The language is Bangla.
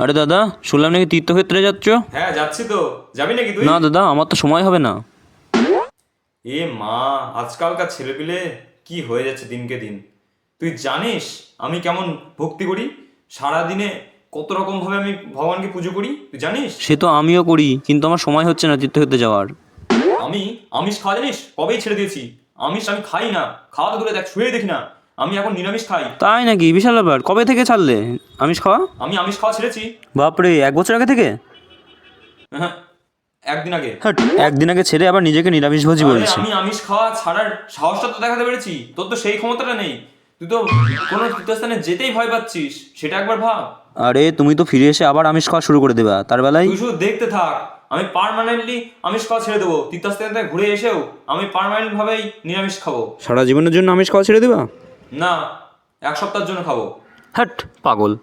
আরে দাদা শুনলাম নাকি তীর্থক্ষেত্রে যাচ্ছ? হ্যাঁ যাচ্ছি তো। যাবি নাকি তুই? না দাদা আমার তো সময় হবে না। এ মা আজকালকার ছেলেপিলে কি হয়ে যাচ্ছে দিনকে দিন? তুই জানিস আমি কেমন ভক্তি করি? সারাদিনে কত রকম ভাবে আমি ভগবানকে পুজো করি? তুই জানিস? সে তো আমিও করি কিন্তু আমার সময় হচ্ছে না তীর্থক্ষেত্রে যাওয়ার। আমি আমিষ খাওয়া জানিস? কবেই ছেড়ে দিয়েছি। আমিষ আমি খাই না। খাওয়া তো দূরে দেখ শুয়ে দেখি না। আমি এখন নিরামিষ খাই। তাই নাকি? বিশাল ব্যাপার। কবে থেকে ছাড়লে? আমিষ খাওয়া? আমি আমিষ খাওয়া ছেড়েছি। বাপরে এক বছর আগে থেকে? হ্যাঁ একদিন আগে। হাট, একদিন আগে ছেড়ে আবার নিজেকে নিরামিষভোজী আরে বলছে। আমি আমিষ খাওয়া ছাড়ার সাহসটা তো দেখাতে পেরেছি। তোর তো সেই ক্ষমতাটা নেই। তুই তো কোনো তীর্থস্থানে যেতেই ভয় পাচ্ছিস। সেটা একবার ভাব। আরে তুমি তো ফিরে এসে আবার আমিষ খাওয়া শুরু করে দেবা। তার বেলায়? তুই শুধু দেখতে থাক। আমি পার্মানেন্টলি আমিষ খাওয়া ছেড়ে দেবো। তীর্থস্থানে ঘুরে এসেও আমি পার্মানেন্ট ভাবেই নিরামিষ খাব। সারা জীবনের জন্য আমিষ খাওয়া ছেড়ে দেবা? না এক সপ্তাহের জন্য খাব। হ্যাট পাগল।